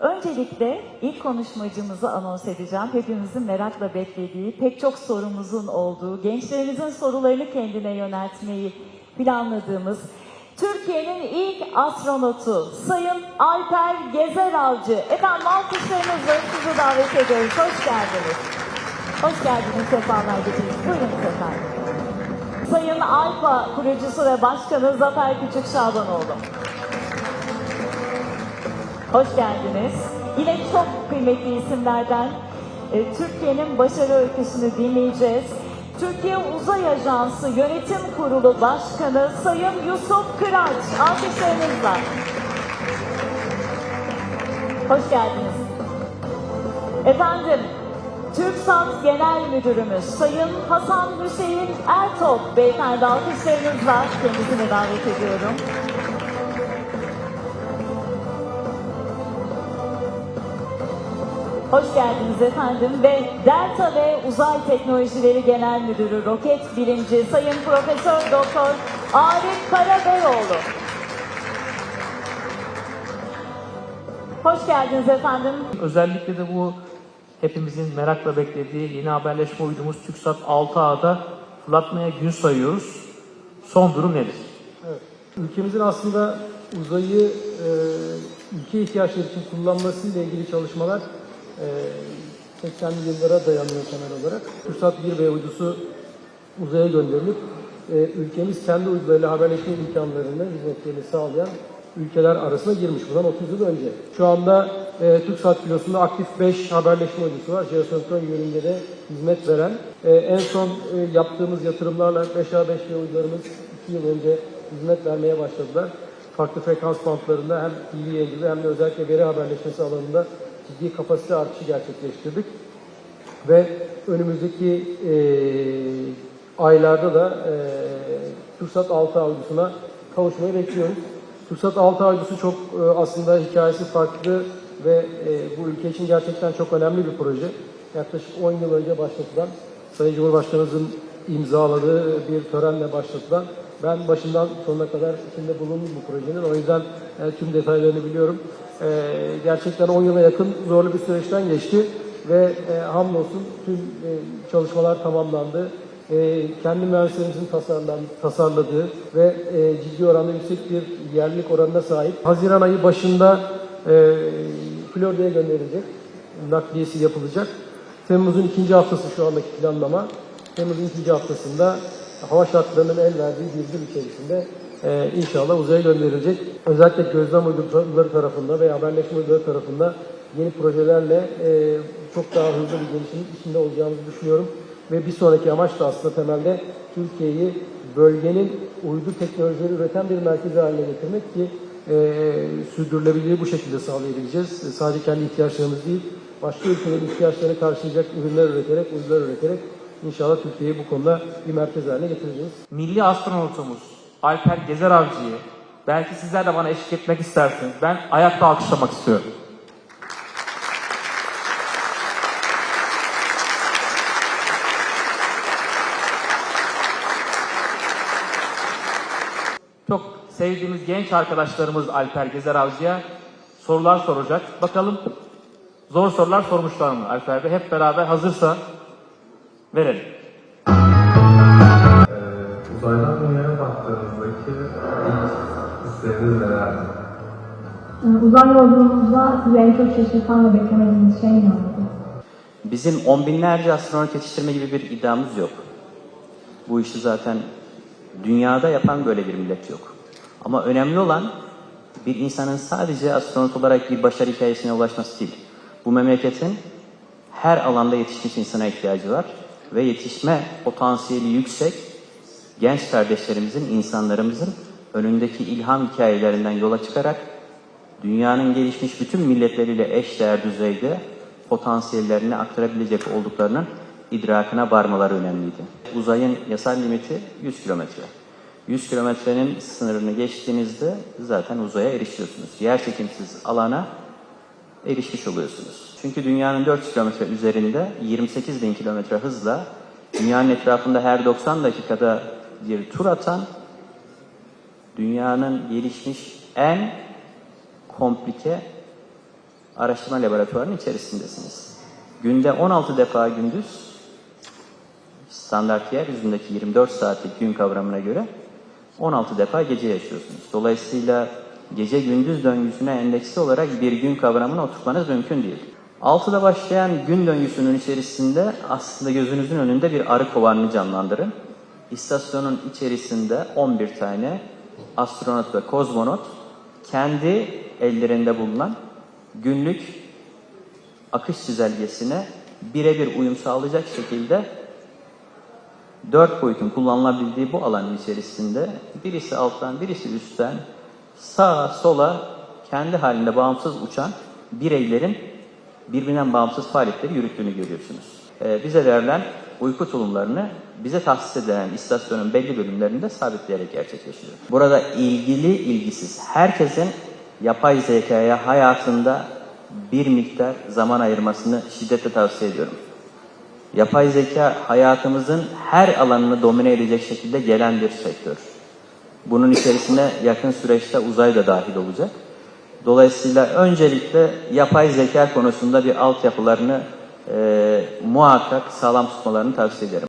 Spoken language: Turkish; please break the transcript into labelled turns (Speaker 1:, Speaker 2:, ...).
Speaker 1: Öncelikle ilk konuşmacımızı anons edeceğim. Hepimizin merakla beklediği, pek çok sorumuzun olduğu, gençlerimizin sorularını kendine yöneltmeyi planladığımız Türkiye'nin ilk astronotu Sayın Alper Gezer Avcı. Efendim alkışlarınızla sizi davet ediyoruz. Hoş geldiniz. Hoş geldiniz, sefalar getirdiniz. Buyurunuz efendim. Sayın Alpa kurucusu ve başkanı Zafer Küçük Şabanoğlu. Hoş geldiniz. Yine çok kıymetli isimlerden e, Türkiye'nin başarı öyküsünü dinleyeceğiz. Türkiye Uzay Ajansı Yönetim Kurulu Başkanı Sayın Yusuf Kıraç. Alkışlarınızla. Hoş geldiniz. Efendim, TürkSat Genel Müdürümüz Sayın Hasan Hüseyin Ertop beyefendi alkışlarınızla kendisini davet ediyorum. Hoş geldiniz efendim ve Delta ve Uzay Teknolojileri Genel Müdürü Roket Bilimci Sayın Profesör Doktor Arif Karabeyoğlu. Hoş geldiniz efendim.
Speaker 2: Özellikle de bu hepimizin merakla beklediği yeni haberleşme uydumuz TürkSat 6A'da fırlatmaya gün sayıyoruz. Son durum nedir?
Speaker 3: Evet. Ülkemizin aslında uzayı e, ülke ihtiyaçları için kullanmasıyla ilgili çalışmalar e, 80'li yıllara dayanıyor temel olarak. TürkSat 1B uydusu uzaya gönderilip e, ülkemiz kendi uydularıyla haberleşme imkanlarını, hizmetlerini sağlayan ülkeler arasına girmiş bundan 30 yıl önce. Şu anda e, TürkSat filosunda aktif 5 haberleşme uydusu var. Jeosenkron yönünde de hizmet veren. E, en son e, yaptığımız yatırımlarla 5A5B uydularımız 2 yıl önce hizmet vermeye başladılar. Farklı frekans bantlarında hem TV yayıncılığı hem de özellikle veri haberleşmesi alanında ciddi kapasite artışı gerçekleştirdik. Ve önümüzdeki e, aylarda da e, TürkSat 6 uydusuna kavuşmayı bekliyoruz. TürkSat 6 uydusu çok e, aslında hikayesi farklı ve e, bu ülke için gerçekten çok önemli bir proje. Yaklaşık 10 yıl önce başlatılan, Sayın Cumhurbaşkanımızın imzaladığı bir törenle başlatılan, ben başından sonuna kadar içinde bulundum bu projenin. O yüzden e, tüm detaylarını biliyorum. E, gerçekten 10 yıla yakın zorlu bir süreçten geçti ve e, hamdolsun tüm e, çalışmalar tamamlandı. E, kendi mühendislerimizin tasarladığı ve e, ciddi oranda yüksek bir yerlilik oranına sahip. Haziran ayı başında e, Florida'ya gönderilecek. Nakliyesi yapılacak. Temmuz'un ikinci haftası şu andaki planlama. Temmuz'un ikinci haftasında hava şartlarının el verdiği bir yıl içerisinde e, inşallah uzaya gönderilecek. Özellikle gözlem uyduları tarafında ve haberleşme uyduları tarafında yeni projelerle e, çok daha hızlı bir gelişim içinde olacağımızı düşünüyorum. Ve bir sonraki amaç da aslında temelde Türkiye'yi bölgenin uydu teknolojileri üreten bir merkezi haline getirmek ki e, sürdürülebilirliği bu şekilde sağlayabileceğiz. E, sadece kendi ihtiyaçlarımız değil, başka ülkelerin ihtiyaçlarını karşılayacak ürünler üreterek, uydular üreterek inşallah Türkiye'yi bu konuda bir merkez haline getireceğiz.
Speaker 2: Milli astronotumuz Alper Gezer Avcı'yı belki sizler de bana eşlik etmek istersiniz. Ben ayakta alkışlamak istiyorum. Çok sevdiğimiz genç arkadaşlarımız Alper Gezer Avcı'ya sorular soracak. Bakalım zor sorular sormuşlar mı Alper Bey? Hep beraber hazırsa verelim.
Speaker 4: Ee, uzaydan dünyaya hisleriniz nelerdi?
Speaker 5: Ee, Uzay yolculuğumuzda sizi en çok şaşırtan ve beklemediğiniz şey ne oldu?
Speaker 6: Bizim on binlerce astronot yetiştirme gibi bir iddiamız yok. Bu işi zaten dünyada yapan böyle bir millet yok. Ama önemli olan bir insanın sadece astronot olarak bir başarı hikayesine ulaşması değil. Bu memleketin her alanda yetişmiş insana ihtiyacı var ve yetişme potansiyeli yüksek genç kardeşlerimizin, insanlarımızın önündeki ilham hikayelerinden yola çıkarak dünyanın gelişmiş bütün milletleriyle eşdeğer düzeyde potansiyellerini aktarabilecek olduklarının idrakına varmaları önemliydi. Uzayın yasal limiti 100 kilometre. 100 kilometrenin sınırını geçtiğinizde zaten uzaya erişiyorsunuz. Yer çekimsiz alana erişmiş oluyorsunuz. Çünkü dünyanın 400 kilometre üzerinde 28 bin kilometre hızla dünyanın etrafında her 90 dakikada bir tur atan dünyanın gelişmiş en komplike araştırma laboratuvarının içerisindesiniz. Günde 16 defa gündüz standart yeryüzündeki 24 saatlik gün kavramına göre 16 defa gece yaşıyorsunuz. Dolayısıyla gece gündüz döngüsüne endeksli olarak bir gün kavramına oturtmanız mümkün değil. 6'da başlayan gün döngüsünün içerisinde aslında gözünüzün önünde bir arı kovanını canlandırın. İstasyonun içerisinde 11 tane astronot ve kozmonot kendi ellerinde bulunan günlük akış çizelgesine birebir uyum sağlayacak şekilde dört boyutun kullanılabildiği bu alanın içerisinde birisi alttan birisi üstten sağa sola kendi halinde bağımsız uçan bireylerin birbirinden bağımsız faaliyetleri yürüttüğünü görüyorsunuz. Ee, bize verilen uyku tulumlarını bize tahsis edilen istasyonun belli bölümlerinde sabitleyerek gerçekleşiyor. Burada ilgili ilgisiz herkesin yapay zekaya hayatında bir miktar zaman ayırmasını şiddetle tavsiye ediyorum. Yapay zeka hayatımızın her alanını domine edecek şekilde gelen bir sektör. Bunun içerisine yakın süreçte uzay da dahil olacak. Dolayısıyla öncelikle yapay zeka konusunda bir altyapılarını e, muhakkak sağlam tutmalarını tavsiye ederim.